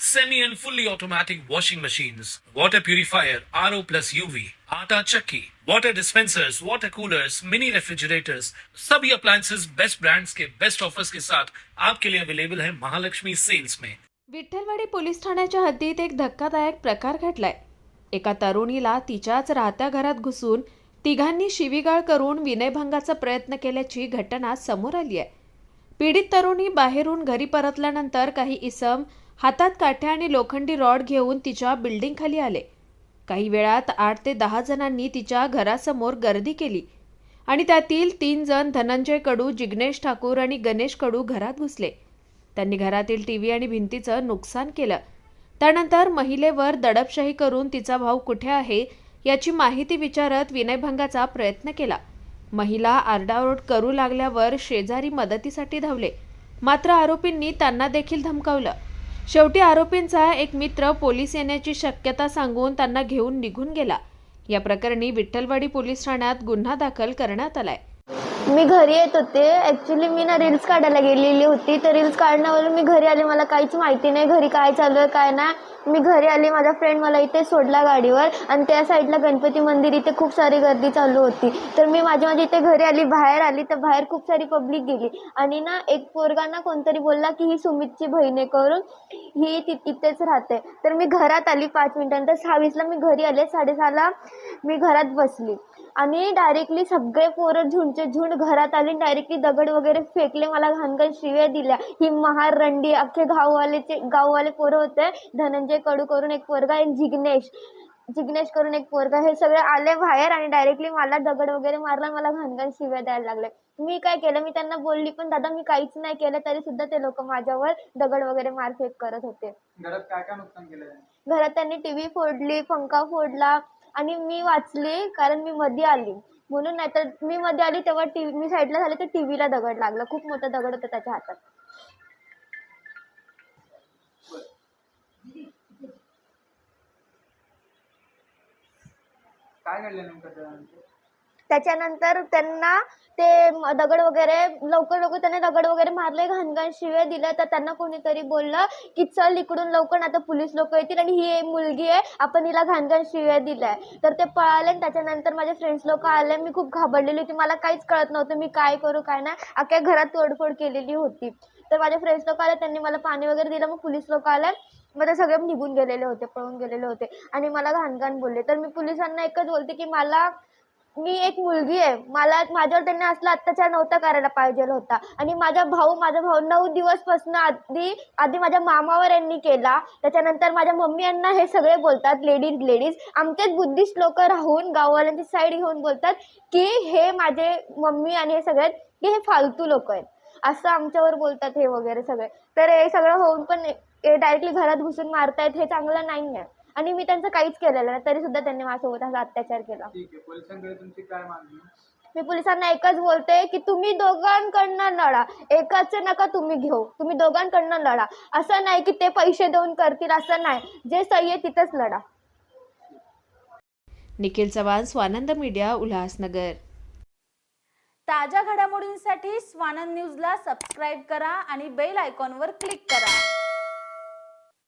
semi and fully automatic washing machines, water purifier, RO plus UV, आटा chakki, water dispensers, water coolers, mini refrigerators, सभी appliances. Best brands के best offers के साथ आपके लिए available है महालक्ष्मी सेल्स में विठ्ठलवाडी पोलीस ठाण्याच्या हद्दीत एक धक्कादायक प्रकार घडलाय. एका तरुणीला तिच्याच राहत्या घरात घुसून तिघांनी शिवीगाळ करून विनयभंगाचा प्रयत्न केल्याची घटना समोर आली आहे. पीडित तरुणी बाहेरून घरी परतल्यानंतर काही इसम हातात काठ्या आणि लोखंडी रॉड घेऊन तिच्या बिल्डिंगखाली आले. काही वेळात आठ ते दहा जणांनी तिच्या घरासमोर गर्दी केली आणि त्यातील तीन जण धनंजय कडू जिग्नेश ठाकूर आणि गणेश कडू घरात घुसले. त्यांनी घरातील टीव्ही आणि भिंतीचं नुकसान केलं. त्यानंतर महिलेवर दडपशाही करून तिचा भाऊ कुठे आहे याची माहिती विचारत विनयभंगाचा प्रयत्न केला. महिला आरडाओरड करू लागल्यावर शेजारी मदतीसाठी धावले. मात्र आरोपींनी त्यांना देखील धमकावलं. शेवटी आरोपींचा एक मित्र पोलीस येण्याची शक्यता सांगून त्यांना घेऊन निघून गेला. या प्रकरणी विठ्ठलवाडी पोलीस ठाण्यात गुन्हा दाखल करण्यात आलाय. मी घरी येत होते. ऍक्च्युली मी ना रील्स काढायला गेलेली होती. तर रील्स काढण्यावरून मी घरी आले. मला काहीच माहिती नाही. घरी काय चालू आहे काय नाही. मी घरी आले माझा फ्रेंड मला इथे सोडला गाडीवर आणि त्या साईडला गणपती मंदिर इथे खूप सारी गर्दी चालू होती. तर मी माझ्या माझ्या इथे घरी आली बाहेर आली तर बाहेर खूप सारी पब्लिक गेली. आणि ना एक पोरगा ना कोणतरी बोलला की ही सुमितची बहिणे करून ही तिथेच राहते. तर मी घरात आली पाच मिनिटांनंतर सहावीसला मी घरी आले साडेसहाला मी घरात बसली. आणि डायरेक्टली सगळे पोरं झुंडचे झुंड घरात आले डायरेक्टली दगड वगैरे फेकले मला घाणघाण शिव्या दिल्या. ही महार रंडी अख्खे गाववालेचे गाववाले पोरं होते. धनंजय कडू करून एक पोरगा एक जिग्नेश. जिग्नेश करून एक पोरगा. हे सगळे आले बाहेर आणि डायरेक्टली मला दगड वगैरे मारला मला घाणघाण शिव्या द्यायला लागले. मी काय केलं? मी त्यांना बोलली पण दादा मी काहीच नाही केलं. तरी सुद्धा ते लोक माझ्यावर दगड वगैरे मारफेक करत होते. घरात काय काय नुकसान केलं घरात त्यांनी टीव्ही फोडली पंखा फोडला. आणि मी वाचली कारण मी मध्ये आली. म्हणून नाहीतर मी मध्ये आली तेव्हा टीव्ही मी साईडला झाले तर टीव्हीला दगड लागला. खूप मोठा दगड होता त्याच्या हातात. काय घडलं नेमकं त्याच्यानंतर त्यांना ते दगड वगैरे लवकर लवकर त्यांना दगड वगैरे मारले घाणघाण शिव्या दिल्या तर त्यांना कोणीतरी बोललं की चल इकडून लवकर आता पोलीस लोक येतील आणि ही एक मुलगी आहे आपण हिला घाणघाण शिव्या दिल्या. तर ते पळाले आणि त्याच्यानंतर माझे फ्रेंड्स लोक आले मी खूप घाबरलेली होती मला काहीच कळत नव्हतं मी काय करू काय नाही अख्ख्या घरात तोडफोड केलेली होती. तर माझे फ्रेंड्स लोक आले त्यांनी मला पाणी वगैरे दिलं मग पोलीस लोक आले मग ते सगळे निघून गेलेले होते पळून गेलेले होते आणि मला घाणघाण बोलले. तर मी पोलिसांना एकच बोलते की मला मी एक मुलगी आहे. मला माझ्यावर त्यांनी असला अत्याचार नव्हता करायला पाहिजे होता. आणि माझा भाऊ माझा भाऊ नऊ दिवसपासून आधी आधी माझ्या मामावर यांनी केला. त्याच्यानंतर माझ्या मम्मी यांना हे सगळे बोलतात लेडीज लेडीज आमचेच बुद्धिस्ट लोक राहून गाववाल्यांची साईड घेऊन बोलतात की हे माझे मम्मी आणि हे सगळे की हे फालतू लोक आहेत. असं आमच्यावर बोलतात हे वगैरे सगळे. तर हे सगळं होऊन पण डायरेक्टली घरात घुसून मारतायत हे चांगलं नाही आहे आणि मी त्यांचं काहीच केलेलं नाही तरी सुद्धा त्यांनी माझ्यासोबत असा अत्याचार केला. ठीक आहे पोलिसांकडे तुमची काय मागणी मी पोलिसांना एकच बोलते की तुम्ही दोघांकडनं लढा एकाच नका तुम्ही घेऊ तुम्ही दोघांकडनं लढा. असं नाही की ते पैसे देऊन करतील असं नाही. जे सही आहे तिथंच लढा. निखिल चव्हाण स्वानंद मीडिया उल्हासनगर. ताज्या घडामोडींसाठी स्वानंद न्यूजला सबस्क्राईब करा आणि बेल आयकॉनवर क्लिक करा.